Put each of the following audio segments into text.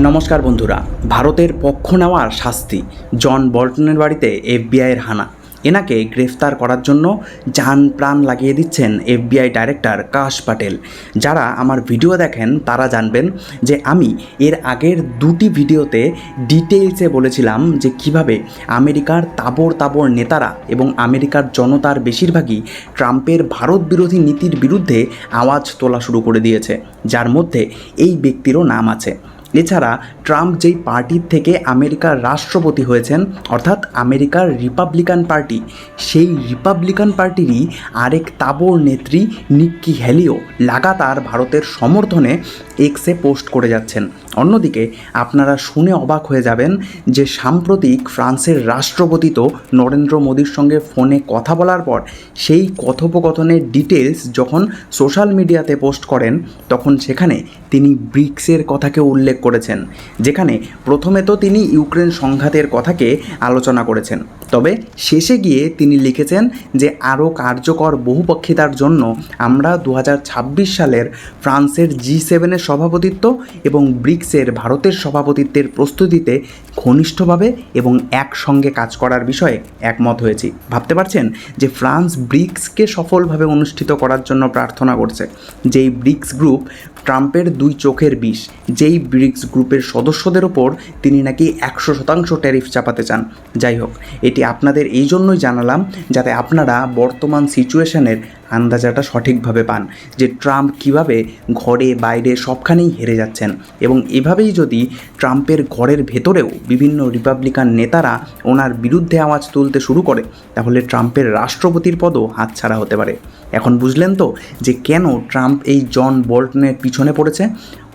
নমস্কার বন্ধুরা, ভারতের পক্ষ নেওয়ার শাস্তি, জন বল্টনের বাড়িতে এফবিআইয়ের হানা। এনাকে গ্রেফতার করার জন্য যান প্রাণ লাগিয়ে দিচ্ছেন এফবিআই ডাইরেক্টর কাশ পাটেল। যারা আমার ভিডিও দেখেন, তারা জানবেন যে আমি এর আগের দুটি ভিডিওতে ডিটেলসে বলেছিলাম যে কীভাবে আমেরিকার তাবর তাবর নেতারা এবং আমেরিকার জনতার বেশিরভাগই ট্রাম্পের ভারত বিরোধী নীতির বিরুদ্ধে আওয়াজ তোলা শুরু করে দিয়েছে, যার মধ্যে এই ব্যক্তিরও নাম আছে। এছাড়া ট্রাম্প যেই পার্টির থেকে আমেরিকার রাষ্ট্রপতি হয়েছেন, অর্থাৎ আমেরিকার রিপাবলিকান পার্টি, সেই রিপাবলিকান পার্টিরই আরেক তাবর নেত্রী নিক্কি হ্যালিও লাগাতার ভারতের সমর্থনে এক্সে পোস্ট করে যাচ্ছেন। অন্যদিকে আপনারা শুনে অবাক হয়ে যাবেন যে সাম্প্রতিক ফ্রান্সের রাষ্ট্রপতি তো নরেন্দ্র মোদীর সঙ্গে ফোনে কথা বলার পর সেই কথোপকথনের ডিটেলস যখন সোশ্যাল মিডিয়াতে পোস্ট করেন, তখন সেখানে তিনি ব্রিক্সের কথাকে উল্লেখ করেছেন, যেখানে প্রথমে তো তিনি ইউক্রেন সংঘাতের কথাকে আলোচনা করেছেন, তবে শেষে গিয়ে তিনি লিখেছেন যে আরও কার্যকর বহুপক্ষিতার জন্য আমরা দু হাজার ছাব্বিশ সালের ফ্রান্সের জি সেভেনের সভাপতিত্ব এবং ব্রিক্সের ভারতের সভাপতিত্বের প্রস্তুতিতে ঘনিষ্ঠভাবে এবং একসঙ্গে কাজ করার বিষয়ে একমত হয়েছি। ভাবতে পারছেন যে ফ্রান্স ব্রিক্সকে সফলভাবে অনুষ্ঠিত করার জন্য প্রার্থনা করছে, যেই ব্রিক্স গ্রুপ ট্রাম্পের দুই চোখের বিষ। যেই ব্রিক্স গ্রুপের সদস্যদের ওপর তিনি নাকি একশো শতাংশ ট্যারিফ চাপাতে চান। যাই হোক, এটি আপনাদের এই জন্যই জানালাম যাতে আপনারা বর্তমান সিচুয়েশনের আন্দাজাটা সঠিকভাবে পান যে ট্রাম্প কীভাবে ঘরে, বাইরে সবখানেই হেরে যাচ্ছেন। এবং এভাবেই যদি ট্রাম্পের ঘরের ভেতরেও বিভিন্ন রিপাবলিকান নেতারা ওনার বিরুদ্ধে আওয়াজ তুলতে শুরু করে, তাহলে ট্রাম্পের রাষ্ট্রপতির পদও হাতছাড়া হতে পারে। এখন বুঝলেন তো যে কেন ট্রাম্প এই জন বল্টনের পিছনে পড়েছে?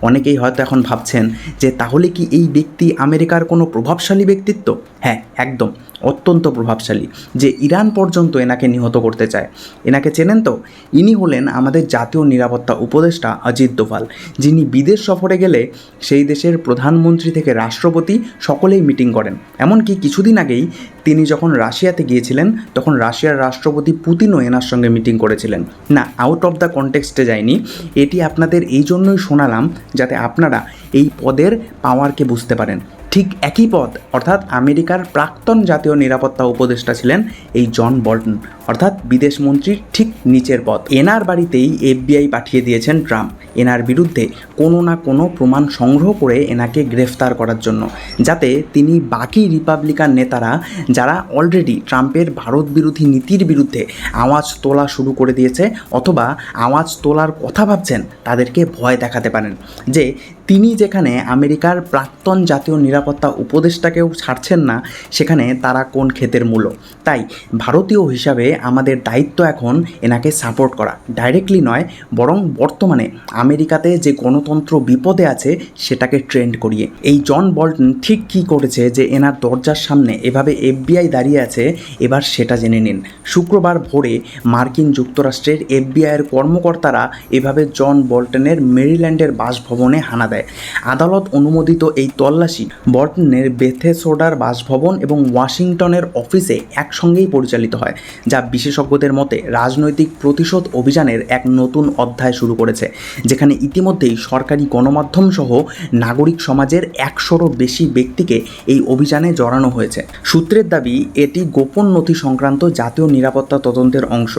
অনেকেই হয়তো এখন ভাবছেন যে তাহলে কি এই ব্যক্তি আমেরিকার কোনো প্রভাবশালী ব্যক্তিত্ব? হ্যাঁ একদম, অত্যন্ত প্রভাবশালী। যে ইরান পর্যন্ত এনাকে নিহত করতে চায়। এনাকে চেনেন তো? ইনি হলেন আমাদের জাতীয় নিরাপত্তা উপদেষ্টা অজিত দোভাল, যিনি বিদেশ সফরে গেলে সেই দেশের প্রধানমন্ত্রী থেকে রাষ্ট্রপতি সকলেই মিটিং করেন। এমনকি কিছুদিন আগেই তিনি যখন রাশিয়াতে গিয়েছিলেন, তখন রাশিয়ার রাষ্ট্রপতি পুতিনও এনার সঙ্গে মিটিং করেছিলেন। না আউট অফ দ্য কনটেক্সটে যায়নি। এটি আপনাদের এই জন্যই শোনালাম যাতে আপনারা এই পদের পাওয়ারকে বুঝতে পারেন। ঠিক একই পদ অর্থাৎ আমেরিকার প্রাক্তন জাতীয় নিরাপত্তা উপদেষ্টা ছিলেন এই জন বল্টন, অর্থাৎ বিদেশ মন্ত্রীর ঠিক নিচের পথ। এনার বাড়িতেই এফবিআই পাঠিয়ে দিয়েছেন ট্রাম্প। এনার বিরুদ্ধে কোনো না কোনো প্রমাণ সংগ্রহ করে এনাকে গ্রেফতার করার জন্য, যাতে তিনি বাকি রিপাবলিকান নেতারা যারা অলরেডি ট্রাম্পের ভারত বিরোধী নীতির বিরুদ্ধে আওয়াজ তোলা শুরু করে দিয়েছে অথবা আওয়াজ তোলার কথা ভাবছেন, তাদেরকে ভয় দেখাতে পারেন। যে তিনি যেখানে আমেরিকার প্রাক্তন জাতীয় নিরাপত্তা উপদেষ্টাকেও ছাড়ছেন না, সেখানে তারা কোন ক্ষেতের মূল্য তাই ভারতীয় হিসাবে আমাদের দায়িত্ব এখন এনাকে সাপোর্ট করা। ডাইরেক্টলি নয়, বরং বর্তমানে আমেরিকাতে যে গণতন্ত্র বিপদে আছে, সেটাকে ট্রেন্ড করিয়ে। এই জন বল্টন ঠিক কী করেছে যে এনার দরজার সামনে এভাবে এফবিআই দাঁড়িয়ে আছে, এবার সেটা জেনে নিন। শুক্রবার ভোরে মার্কিন যুক্তরাষ্ট্রের এফবিআইয়ের কর্মকর্তারা এভাবে জন বল্টনের মেরিল্যান্ডের বাসভবনে হানা দেয়। আদালত অনুমোদিত এই তল্লাশি বল্টনের বেথেসোডার বাসভবন এবং ওয়াশিংটনের অফিসে একসঙ্গেই পরিচালিত হয়, যা বিশেষজ্ঞদের মতে রাজনৈতিক প্রতিশোধ অভিযানের এক নতুন অধ্যায় শুরু করেছে, যেখানে ইতিমধ্যেই সরকারি গণমাধ্যম সহ নাগরিক সমাজের একশোরও বেশি ব্যক্তিকে এই অভিযানে জড়ানো হয়েছে। সূত্রের দাবি, এটি গোপন নথি সংক্রান্ত জাতীয় নিরাপত্তা তদন্তের অংশ।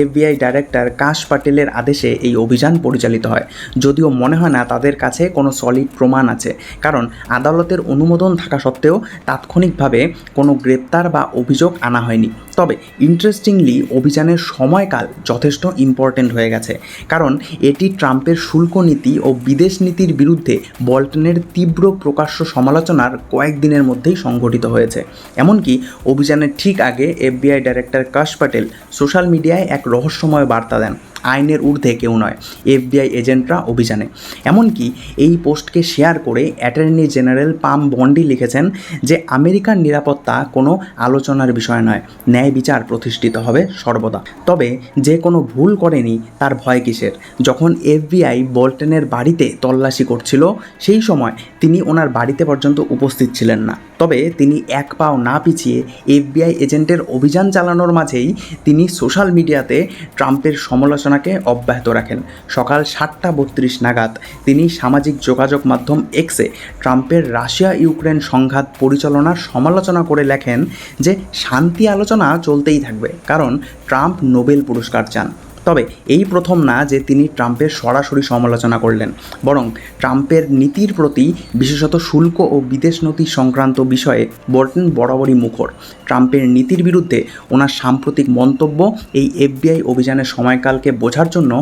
এফবিআই ডাইরেক্টর কাশ পাটেলের আদেশে এই অভিযান পরিচালিত হয়। যদিও মনে হয় না তাদের কাছে কোনো সলিড প্রমাণ আছে। কারণ আদালতের অনুমোদন থাকা সত্ত্বেও তাৎক্ষণিকভাবে কোনো গ্রেপ্তার বা অভিযোগ আনা হয়নি। তবে ইন্টারেস্টিংলি অভিযানের সময়কাল যথেষ্ট ইম্পর্টেন্ট হয়ে গেছে। কারণ এটি ট্রাম্পের শুল্ক নীতি ও বিদেশ নীতির বিরুদ্ধে বল্টনের তীব্র প্রকাশ্য সমালোচনার কয়েকদিনের মধ্যেই সংঘটিত হয়েছে। এমনকি অভিযানের ঠিক আগে এফবিআই ডাইরেক্টর কাশ প্যাটেল সোশ্যাল মিডিয়ায় এক রহস্যময় বার্তা দেন, আইনের ঊর্ধ্বে কেউ নয়, এফবিআই এজেন্টরা অভিযানে। এমনকি এই পোস্টকে শেয়ার করে অ্যাটর্নি জেনারেল পাম বন্ডি লিখেছেন যে, আমেরিকার নিরাপত্তা কোনো আলোচনার বিষয় নয় ন্যায় বিচার প্রতিষ্ঠিত হবে সর্বদা। তবে যে কোনো ভুল করেনি তার ভয় কিসের? যখন এফবিআই বোল্টনের বাড়িতে তল্লাশি করছিল, সেই সময় তিনি ওনার বাড়িতে পর্যন্ত উপস্থিত ছিলেন না। তবে তিনি এক পাও না পিছিয়ে এফবিআই এজেন্টের অভিযান চালানোর মাঝেই তিনি সোশ্যাল মিডিয়াতে ট্রাম্পের সমালোচনাকে অব্যাহত রাখেন। সকাল সাতটা বত্রিশ নাগাদ তিনি সামাজিক যোগাযোগ মাধ্যম এক্সে ট্রাম্পের রাশিয়া ইউক্রেন সংঘাত পরিচালনার সমালোচনা করে লেখেন যে শান্তি আলোচনা চলতেই থাকবে। কারণ ট্রাম্প নোবেল পুরস্কার চান। তবে এই প্রথম না যে তিনি ট্রাম্পের সরাসরি সমালোচনা করলেন, বরং ট্রাম্পের নীতির প্রতি বিশেষত শুল্ক ও বিদেশ নীতি সংক্রান্ত বিষয়ে বর্টন বরাবরই মুখর। ট্রাম্পের নীতির বিরুদ্ধে ওনার সাম্প্রতিক মন্তব্য এই এফবিআই অভিযানের সময়কালকে বোঝার জন্য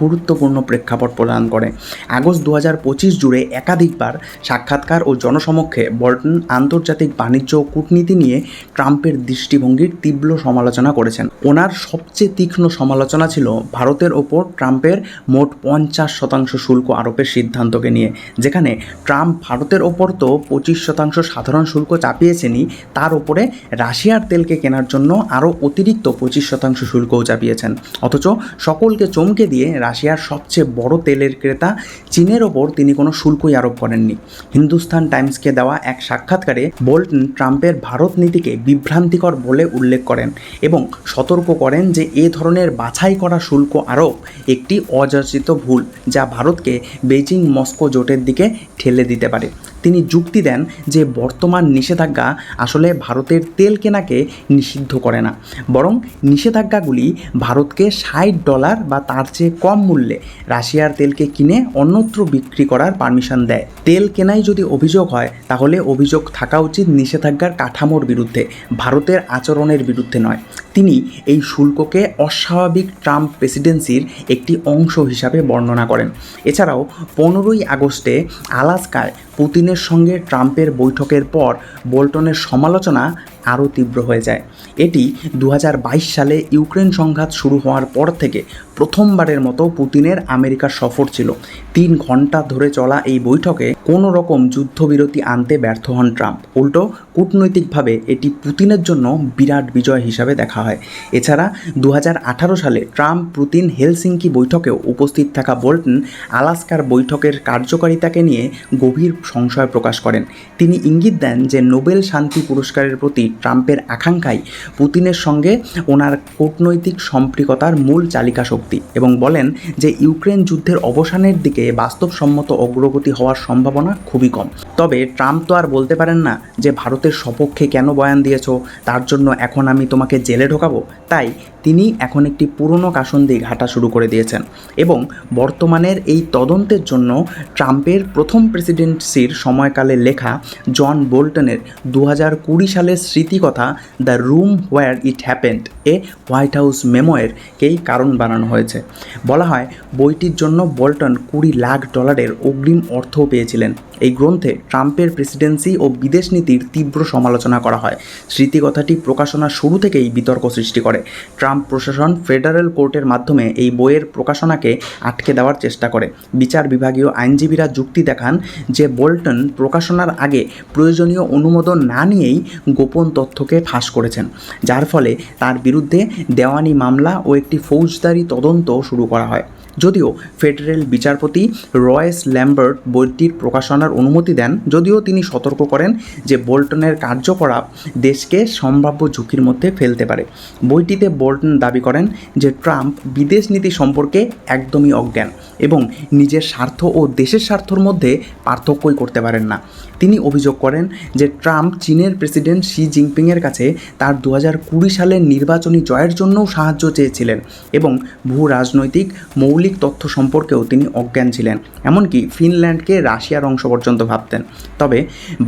গুরুত্বপূর্ণ প্রেক্ষাপট প্রদান করে। আগস্ট দু হাজার পঁচিশ জুড়ে একাধিকবার সাক্ষাৎকার ও জনসমক্ষে বর্টন আন্তর্জাতিক বাণিজ্য ও কূটনীতি নিয়ে ট্রাম্পের দৃষ্টিভঙ্গির তীব্র সমালোচনা করেছেন। ওনার সবচেয়ে তীক্ষ্ণ সমালোচনা ছিল ভারতের ওপর ট্রাম্পের মোট পঞ্চাশ শতাংশ শুল্ক আরোপের সিদ্ধান্তকে নিয়ে। যেখানে ট্রাম্প ভারতের ওপর তো পঁচিশ শতাংশ সাধারণ শুল্ক চাপিয়েছেনই, তার ওপরে রাশিয়ার তেলকে কেনার জন্য আরও অতিরিক্ত পঁচিশ শতাংশ শুল্কও চাপিয়েছেন। অথচ সকলকে চমকে দিয়ে রাশিয়ার সবচেয়ে বড় তেলের ক্রেতা চীনের ওপর তিনি কোনো শুল্কই আরোপ করেননি। হিন্দুস্তান টাইমসকে দেওয়া এক সাক্ষাৎকারে বোল্টন ট্রাম্পের ভারত নীতিকে বিভ্রান্তিকর বলে উল্লেখ করেন এবং সতর্ক করেন যে এ ধরনের বাছাই করা শুল্ক আরোপ, একটি অযাচিত ভুল যা ভারতকে বেজিং মস্কো জোটের দিকে ঠেলে দিতে পারে। তিনি যুক্তি দেন যে বর্তমান নিষেধাজ্ঞা আসলে ভারতের তেল কেনাকে নিষিদ্ধ করে না, বরং নিষেধাজ্ঞাগুলি ভারতকে ষাট ডলার বা তার চেয়ে কম মূল্যে রাশিয়ার তেলকে কিনে অন্যত্র বিক্রি করার পারমিশন দেয়। তেল কেনাই যদি অভিযোগ হয়, তাহলে অভিযোগ থাকা উচিত নিষেধাজ্ঞার কাঠামোর বিরুদ্ধে, ভারতের আচরণের বিরুদ্ধে নয়। তিনি এই শুল্ককে অস্বাভাবিক ট্রাম্প প্রেসিডেন্সির একটি অংশ হিসাবে বর্ণনা করেন। এছাড়াও, পনেরোই আগস্টে আলাস্কায় পুতিনের সঙ্গে ট্রাম্পের বৈঠকের পর বোল্টনের সমালোচনা আরও তীব্র হয়ে যায়। এটি দু হাজার বাইশ সালে ইউক্রেন সংঘাত শুরু হওয়ার পর থেকে প্রথমবারের মতো পুতিনের আমেরিকার সফর ছিল। তিন ঘণ্টা ধরে চলা এই বৈঠকে কোনো রকম যুদ্ধবিরতি আনতে ব্যর্থ হন ট্রাম্প। উল্টো, কূটনৈতিকভাবে এটি পুতিনের জন্য বিরাট বিজয় হিসাবে দেখা হয়। এছাড়া দু হাজার আঠারো সালে ট্রাম্প পুতিন হেলসিঙ্কি বৈঠকেও উপস্থিত থাকা বোল্টন আলাস্কার বৈঠকের কার্যকারিতাকে নিয়ে গভীর সংশয় প্রকাশ করেন। তিনি ইঙ্গিত দেন যে নোবেল শান্তি পুরস্কারের প্রতি ট্রাম্পের আকাঙ্ক্ষাই পুতিনের সঙ্গে ওনার কূটনৈতিক সম্পৃকতার মূল চালিকা শক্তি এবং বলেন যে ইউক্রেন যুদ্ধের অবসানের দিকে বাস্তবসম্মত অগ্রগতি হওয়ার সম্ভাবনা খুবই কম। তবে ট্রাম্প তো আর বলতে পারেন না যে, ভারতের সপক্ষে কেন বয়ান দিয়েছ? তার জন্য এখন আমি তোমাকে জেলে ঢোকাবো? তাই তিনি এখন একটি পুরনো কাসন্দি ঘাটা শুরু করে দিয়েছেন এবং বর্তমানের এই তদন্তের জন্য ট্রাম্পের প্রথম প্রেসিডেন্সির সময়কালে লেখা জন বোল্টনের দু হাজার কুড়ি সালের স্মৃতিকথা the room where it happened a White House মেমোয়েরকেই কারণ বানানো হয়েছে। বলা হয়, বইটির জন্য বোল্টন কুড়ি লাখ ডলারের অগ্রিম অর্থও পেয়েছিলেন। এই গ্রন্থে ট্রাম্পের প্রেসিডেন্সি ও বিদেশ নীতির তীব্র সমালোচনা করা হয়। স্মৃতিকথাটি প্রকাশনার শুরু থেকেই বিতর্ক সৃষ্টি করে। ট্রাম্প প্রশাসন ফেডারেল কোর্টের মাধ্যমে এই বইয়ের প্রকাশনাকে আটকে দেওয়ার চেষ্টা করে। বিচার বিভাগীয় আইনজীবীরা যুক্তি দেখান যে বোল্টন প্রকাশনার আগে প্রয়োজনীয় অনুমোদন না নিয়েই গোপন তথ্যকে ফাঁস করেছেন, যার ফলে তার বিরুদ্ধে দেওয়ানি মামলা ও একটি ফৌজদারি তদন্ত শুরু করা হয়। যদিও ফেডারেল বিচারপতি রয়েস ল্যাম্বার্ট বইটির প্রকাশনার অনুমতি দেন, যদিও তিনি সতর্ক করেন যে বোল্টনের কার্যকলাপ দেশকে সম্ভাব্য ঝুঁকির মধ্যে ফেলতে পারে। বইটিতে বোল্টন দাবি করেন যে ট্রাম্প বিদেশ নীতি সম্পর্কে একদমই অজ্ঞান এবং নিজের স্বার্থ ও দেশের স্বার্থর মধ্যে পার্থক্যই করতে পারেন না। তিনি অভিযোগ করেন যে ট্রাম্প চীনের প্রেসিডেন্ট শি জিনপিংয়ের কাছে তার দু কুড়ি সালের নির্বাচনী জয়ের জন্যও সাহায্য চেয়েছিলেন এবং ভূ রাজনৈতিক, মৌলিক তথ্য সম্পর্কেও তিনি অজ্ঞান ছিলেন। এমনকি ফিনল্যান্ডকে রাশিয়ার অংশ পর্যন্ত ভাবতেন। তবে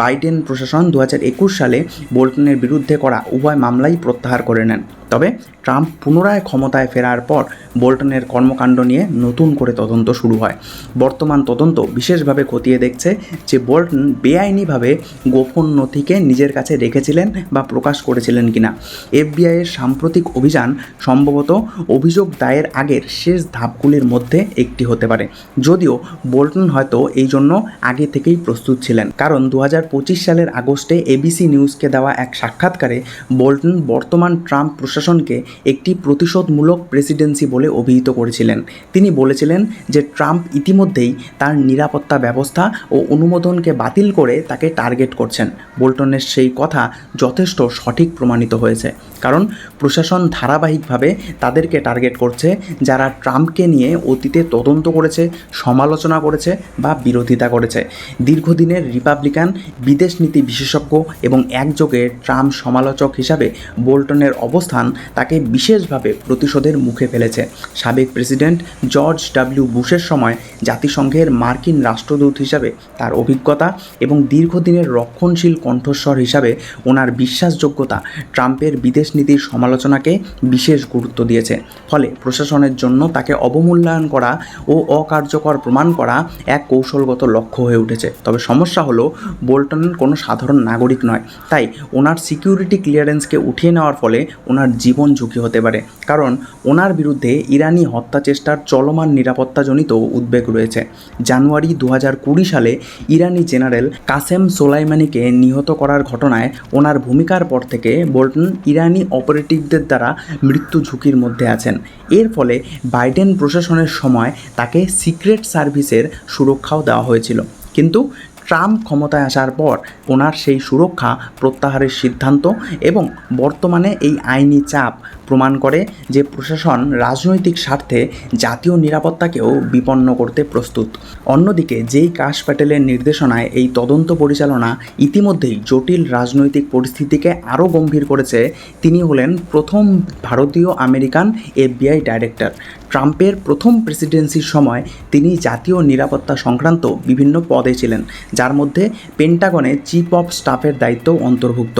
বাইডেন প্রশাসন দু হাজার একুশ সালে বোল্টনের বিরুদ্ধে করা উভয় মামলাই প্রত্যাহার করে নেন। তবে ট্রাম্প পুনরায় ক্ষমতায় ফেরার পর বোল্টনের কর্মকাণ্ড নিয়ে নতুন করে তদন্ত শুরু হয়। বর্তমান তদন্ত বিশেষভাবে খতিয়ে দেখছে যে বোল্টন বেআইনিভাবে গোপন নথিকে নিজের কাছে রেখেছিলেন বা প্রকাশ করেছিলেন কিনা। এফবিআইয়ের সাম্প্রতিক অভিযান সম্ভবত অভিযোগ দায়ের আগের শেষ ধাপগুলির মধ্যে একটি হতে পারে। যদিও বোল্টন হয়তো এই জন্য আগে থেকেই প্রস্তুত ছিলেন। কারণ দু হাজার পঁচিশ সালের আগস্টে এবিসি নিউজকে দেওয়া এক সাক্ষাৎকারে বোল্টন বর্তমান ট্রাম্প প্রশাসনকে একটি প্রতিশোধমূলক প্রেসিডেন্সি বলে অভিহিত করেছিলেন। তিনি বলেছিলেন যে ট্রাম্প ইতিমধ্যেই তার নিরাপত্তা ব্যবস্থা ও অনুমোদনকে বাতিল করে তাকে টার্গেট করছেন। বোল্টনের সেই কথা যথেষ্ট সঠিক প্রমাণিত হয়েছে। কারণ প্রশাসন ধারাবাহিকভাবে তাদেরকে টার্গেট করছে, যারা ট্রাম্পকে নিয়ে অতীতে তদন্ত করেছে, সমালোচনা করেছে বা বিরোধিতা করেছে। দীর্ঘদিনের রিপাবলিকান, বিদেশ নীতি বিশেষজ্ঞ এবং একযোগে ট্রাম্প সমালোচক হিসাবে বোল্টনের অবস্থান তাকে বিশেষভাবে প্রতিশোধের মুখে ফেলেছে। সাবেক প্রেসিডেন্ট জর্জ ডাব্লিউ বুশের সময় জাতিসংঘের মার্কিন রাষ্ট্রদূত হিসাবে তার অভিজ্ঞতা এবং দীর্ঘদিনের রক্ষণশীল কণ্ঠস্বর হিসাবে ওনার বিশ্বাসযোগ্যতা ট্রাম্পের বিদেশ নীতির সমালোচনাকে বিশেষ গুরুত্ব দিয়েছে। ফলে প্রশাসনের জন্য তাকে অবমূল্যায়ন করা ও অকার্যকর প্রমাণ করা এক কৌশলগত লক্ষ্য হয়ে উঠেছে। তবে সমস্যা হলো বোল্টন কোনো সাধারণ নাগরিক নয়। তাই ওনার সিকিউরিটি ক্লিয়ারেন্সকে উঠিয়ে নেওয়ার ফলে ওনার জীবন ঝুঁকি হতে পারে। কারণ ওনার বিরুদ্ধে ইরানি হত্যা চেষ্টার চলমান নিরাপত্তাজনিত উদ্বেগ রয়েছে। জানুয়ারি দু কুড়ি সালে ইরানি জেনারেল কাসেম সোলাইমানিকে নিহত করার ঘটনায় ওনার ভূমিকার পর থেকে বোল্টন ইরানি অপারেটিভদের দ্বারা মৃত্যু ঝুঁকির মধ্যে আছেন। এর ফলে বাইডেন প্রশাসনের সময় তাকে সিক্রেট সার্ভিসের সুরক্ষাও দেওয়া হয়েছিল। কিন্তু ট্রাম্প ক্ষমতায় আসার পর ওনার সেই সুরক্ষা, প্রত্যাহারের সিদ্ধান্ত এবং বর্তমানে এই আইনি চাপ প্রমাণ করে যে প্রশাসন রাজনৈতিক স্বার্থে জাতীয় নিরাপত্তাকেও বিপন্ন করতে প্রস্তুত। অন্যদিকে যেই কাশ প্যাটেলের নির্দেশনায় এই তদন্ত পরিচালনা ইতিমধ্যেই জটিল রাজনৈতিক পরিস্থিতিকে আরও গম্ভীর করেছে, তিনি হলেন প্রথম ভারতীয় আমেরিকান এফবিআই ডাইরেক্টর। ট্রাম্পের প্রথম প্রেসিডেন্সির সময় তিনি জাতীয় নিরাপত্তা সংক্রান্ত বিভিন্ন পদে ছিলেন, যার মধ্যে পেন্টাগনে চিফ অফ স্টাফের দায়িত্ব অন্তর্ভুক্ত।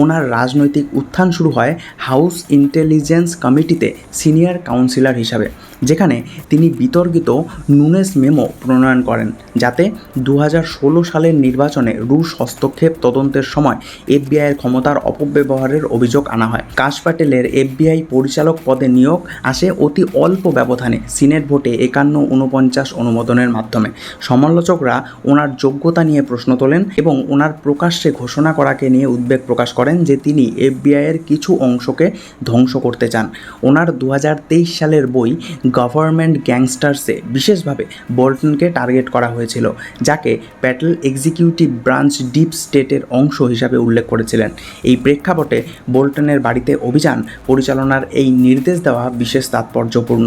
ওনার রাজনৈতিক উত্থান শুরু হয় হাউস ইন্টেলিজেন্স কমিটিতে সিনিয়র কাউন্সিলর হিসাবে, যেখানে তিনি বিতর্কিত নুনেস মেমো প্রণয়ন করেন, যাতে দু হাজার ষোলো সালের নির্বাচনে রুশ হস্তক্ষেপ তদন্তের সময় এফবিআইয়ের ক্ষমতার অপব্যবহারের অভিযোগ আনা হয়। কাশ প্যাটেলের এফবিআই পরিচালক পদে নিয়োগ আসে অতি অল্প ব্যবধানে সিনেট ভোটে একান্ন উনপঞ্চাশ অনুমোদনের মাধ্যমে। সমালোচকরা ওনার যোগ্যতা নিয়ে প্রশ্ন তোলেন এবং ওনার প্রকাশ্যে ঘোষণা করাকে নিয়ে উদ্বেগ প্রকাশ করেন যে তিনি এফবিআইয়ের কিছু অংশকে ধ্বংস করতে চান। ওনার দু হাজার তেইশ সালের বই গভর্নমেন্ট গ্যাংস্টার্সে বিশেষভাবে বোল্টনকে টার্গেট করা হয়েছিল, যাকে প্যাটেল এক্সিকিউটিভ ব্রাঞ্চ ডিপ স্টেটের অংশ হিসাবে উল্লেখ করেছিলেন। এই প্রেক্ষাপটে বোল্টনের বাড়িতে অভিযান পরিচালনার এই নির্দেশ দেওয়া বিশেষ তাৎপর্যপূর্ণ।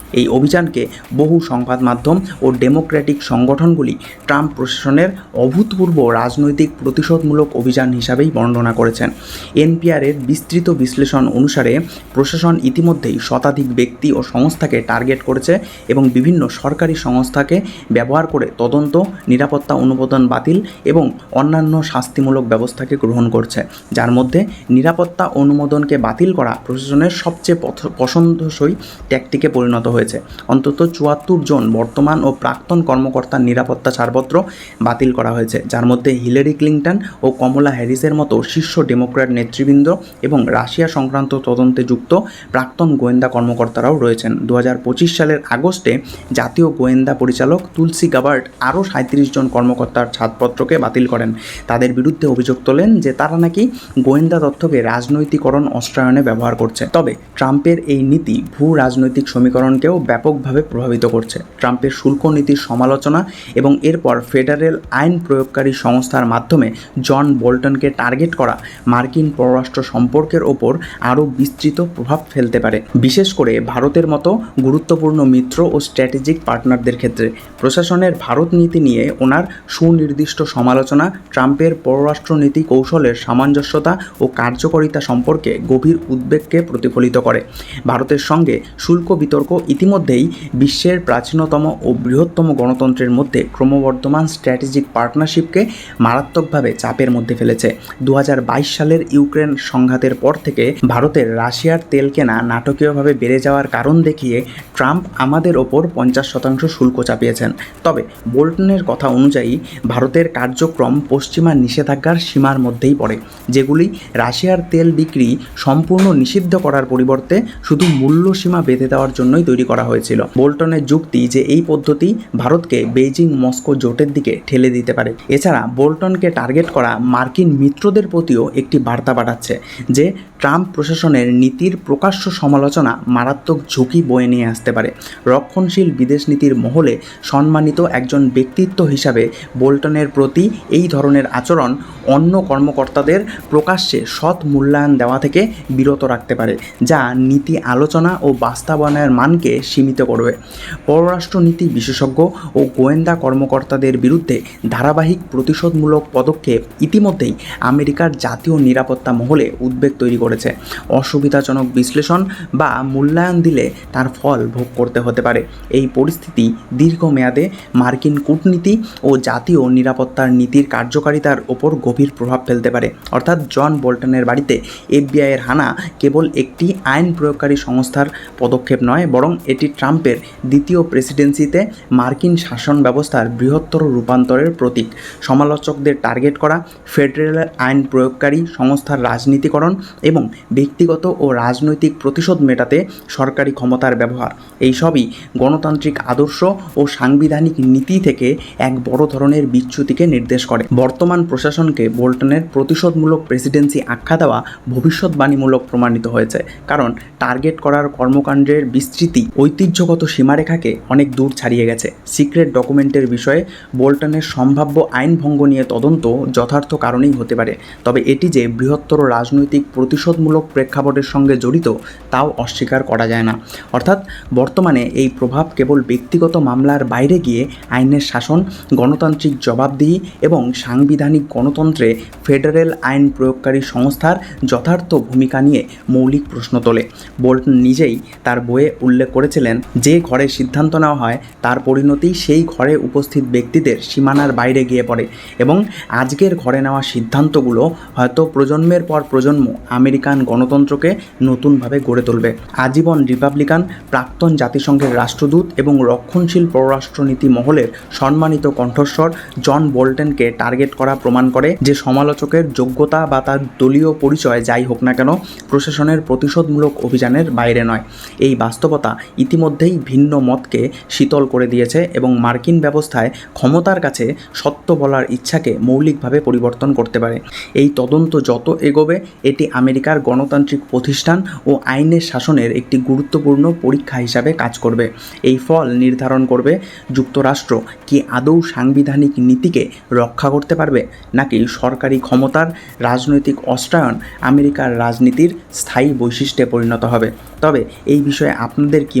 এই অভিযানকে বহু সংবাদ মাধ্যম ও ডেমোক্রেটিক সংগঠনগুলি ট্রাম্প প্রশাসনের অভূতপূর্ব রাজনৈতিক প্রতিশোধমূলক অভিযান হিসাবেই বর্ণনা করেছেন। এনপিআরের বিস্তৃত বিশ্লেষণ অনুসারে প্রশাসন ইতিমধ্যেই শতাধিক ব্যক্তি ও সংস্থাকে টার্গেট করেছে এবং বিভিন্ন সরকারি সংস্থাকে ব্যবহার করে তদন্ত, নিরাপত্তা অনুমোদন বাতিল এবং অন্যান্য শাস্তিমূলক ব্যবস্থাকে গ্রহণ করছে। যার মধ্যে নিরাপত্তা অনুমোদনকে বাতিল করা প্রশাসনের সবচেয়ে পছন্দসই ট্যাকটিকে পরিণত হয়েছে। অন্তত চুয়াত্তর জন বর্তমান ও প্রাক্তন কর্মকর্তার নিরাপত্তা ছাড়পত্র বাতিল করা হয়েছে, যার মধ্যে হিলারি ক্লিন্টন ও কমলা হ্যারিসের মতো শীর্ষ ডেমোক্র্যাট নেতৃবৃন্দ এবং রাশিয়া সংক্রান্ত তদন্তে যুক্ত প্রাক্তন গোয়েন্দা কর্মকর্তারাও রয়েছেন। দু সালের আগস্টে জাতীয় গোয়েন্দা পরিচালক তুলসী গাবার্ট আরও সাঁত্রিশ জন কর্মকর্তার ছাড়পত্রকে বাতিল করেন। তাদের বিরুদ্ধে অভিযোগ তোলেন যে তারা নাকি গোয়েন্দা তথ্যকে রাজনৈতিকরণ অস্ত্রায়নে ব্যবহার করছে। তবে ট্রাম্পের এই নীতি ভূ রাজনৈতিক সমীকরণকেও ব্যাপকভাবে প্রভাবিত করছে। ট্রাম্পের শুল্ক নীতির সমালোচনা এবং এরপর ফেডারেল আইন প্রয়োগকারী সংস্থার মাধ্যমে জন বোল্টনকে টার্গেট করা মার্কিন পররাষ্ট্র সম্পর্কের ওপর আরও বিস্তৃত প্রভাব ফেলতে পারে। বিশেষ করে ভারতের মতো গুরুত্বপূর্ণ মিত্র ও স্ট্র্যাটেজিক পার্টনারদের ক্ষেত্রে প্রশাসনের ভারত নীতি নিয়ে ওনার সুনির্দিষ্ট সমালোচনা ট্রাম্পের পররাষ্ট্রনীতি কৌশলের সামঞ্জস্যতা ও কার্যকারিতা সম্পর্কে গভীর উদ্বেগকে প্রতিফলিত করে। ভারতের সঙ্গে শুল্ক বিতর্ক ইতিমধ্যেই বিশ্বের প্রাচীনতম ও বৃহত্তম গণতন্ত্রের মধ্যে ক্রমবর্ধমান স্ট্র্যাটেজিক পার্টনারশিপকে মারাত্মকভাবে চাপের মধ্যে ফেলেছে। দু হাজার বাইশ সালের ইউক্রেন সংঘাতের পর থেকে ভারতের রাশিয়ার তেল কেনা নাটকীয়ভাবে বেড়ে যাওয়ার কারণ দেখিয়ে ট্রাম্প আমাদের ওপর পঞ্চাশ শতাংশ শুল্ক চাপিয়েছেন। তবে বোল্টনের কথা অনুযায়ী ভারতের কার্যক্রম পশ্চিমা নিষেধাজ্ঞার সীমার মধ্যেই পড়ে, যেগুলি রাশিয়ার তেল বিক্রি সম্পূর্ণ নিষিদ্ধ করার পরিবর্তে শুধু মূল্য সীমা বেঁধে দেওয়ার জন্যই তৈরি করা হয়েছিল। বোল্টনের যুক্তি যে এই পদ্ধতি ভারতকে বেইজিং মস্কো জোটের দিকে ঠেলে দিতে পারে। এছাড়া বোল্টনকে টার্গেট করা মার্কিন মিত্রদের প্রতিও একটি বার্তা পাঠাচ্ছে যে ট্রাম্প প্রশাসনের নীতির প্রকাশ্য সমালোচনা মারাত্মক ঝুঁকি বয়ে নিয়ে আসতে পারে। রক্ষণশীল বিদেশ নীতির মহলে সম্মানিত একজন ব্যক্তিত্ব হিসাবে বোল্টনের প্রতি এই ধরনের আচরণ অন্য কর্মকর্তাদের প্রকাশ্যে সৎ মূল্যায়ন দেওয়া থেকে বিরত রাখতে পারে, যা নীতি আলোচনা ও বাস্তবায়নের মানকে সীমিত করবে। পররাষ্ট্রনীতি বিশেষজ্ঞ ও গোয়েন্দা কর্মকর্তাদের বিরুদ্ধে ধারাবাহিক প্রতিশোধমূলক পদক্ষেপ ইতিমধ্যেই আমেরিকার জাতীয় নিরাপত্তা মহলে উদ্বেগ তৈরি করেছে। অসুবিধাজনক বিশ্লেষণ বা মূল্যায়ন দিলে তার ফল ভোগ করতে হতে পারে। এই পরিস্থিতি দীর্ঘমেয়াদে মার্কিন কূটনীতি ও জাতীয় নিরাপত্তার নীতির কার্যকারিতার ওপর গভীর প্রভাব ফেলতে পারে। অর্থাৎ জন বোল্টনের বাড়িতে এফবিআইয়ের হানা কেবল একটি আইন প্রয়োগকারী সংস্থার পদক্ষেপ নয়, বরং এটি ট্রাম্পের দ্বিতীয় প্রেসিডেন্সিতে মার্কিন শাসন ব্যবস্থার বৃহত্তর রূপান্তরের প্রতীক। সমালোচকদের টার্গেট করা ফেডারেল আইন প্রয়োগকারী সংস্থার রাজনীতিকরণ এবং ব্যক্তিগত ও রাজনৈতিক প্রতিশোধ মেটাতে সরকারি ক্ষমতার ব্যবহার। এই সবই গণতান্ত্রিক আদর্শ ও সাংবিধানিক নীতি থেকে এক বড় ধরনের বিচ্যুতিকে নির্দেশ করে। বর্তমান প্রশাসনকে বোল্টনের প্রতিশোধমূলক প্রেসিডেন্সি আখ্যা দেওয়া ভবিষ্যৎবাণীমূলক প্রমাণিত হয়েছে। কারণ টার্গেট করার কর্মকাণ্ডের বিস্তৃতি ঐতিহ্যগত সীমারেখাকে অনেক দূর ছাড়িয়ে গেছে। সিক্রেট ডকুমেন্টের বিষয়ে বোল্টনের সম্ভাব্য আইন ভঙ্গ নিয়ে তদন্ত যথার্থ কারণেই হতে পারে। তবে এটি যে বৃহত্তর রাজনৈতিক প্রতিশোধমূলক প্রেক্ষাপটের সঙ্গে জড়িত, তাও অস্বীকার করা যায় না। অর্থাৎ বর্তমানে এই প্রভাব কেবল ব্যক্তিগত মামলার বাইরে গিয়ে আইনের শাসন, গণতান্ত্রিক জবাবদিহি এবং সাংবিধানিক গণতন্ত্রে ফেডারেল আইন প্রয়োগকারী সংস্থার যথার্থ ভূমিকা নিয়ে মৌলিক প্রশ্ন তোলে। বোল্টন নিজেই তার বইয়ে উল্লেখ করেছিলেন, যে ঘরে সিদ্ধান্ত নেওয়া হয়, তার পরিণতি সেই ঘরে উপস্থিত ব্যক্তিদের সীমানার বাইরে গিয়ে পড়ে এবং আজকের ঘরে নেওয়া সিদ্ধান্তগুলো হয়তো প্রজন্মের পর প্রজন্ম আমেরিকান গণতন্ত্রকে নতুনভাবে গড়ে তুলবে। আজীবন রিপাবলিকান, প্রাক্তন জাতিসংঘের রাষ্ট্রদূত এবং রক্ষণশীল পররাষ্ট্রনীতি মহলের সম্মানিত কণ্ঠস্বর জন বোল্টেনকে টার্গেট করা প্রমাণ করে যে সমালোচকের যোগ্যতা বা তার দলীয় পরিচয় যাই হোক না কেন, প্রশাসনের প্রতিশোধমূলক অভিযানের বাইরে নয়। এই বাস্তবতা ইতিমধ্যেই ভিন্ন মতকে শীতল করে দিয়েছে এবং মার্কিন ব্যবস্থায় ক্ষমতার কাছে সত্য বলার ইচ্ছাকে মৌলিকভাবে পরিবর্তন করতে পারে। এই তদন্ত যত এগোবে, এটি আমেরিকার গণতান্ত্রিক প্রতিষ্ঠান ও আইনের শাসনের একটি গুরুত্বপূর্ণ পরীক্ষা হিসাবে কাজ করবে। এই ফল নির্ধারণ করবে যুক্তরাষ্ট্র। কি আদৌ সাংবিধানিক নীতিকে রক্ষা করতে পারবে, নাকি সরকারি ক্ষমতার রাজনৈতিক অস্ত্রায়ন আমেরিকার রাজনীতির স্থায়ী বৈশিষ্ট্যে পরিণত হবে? তবে এই বিষয়ে আপনাদের কি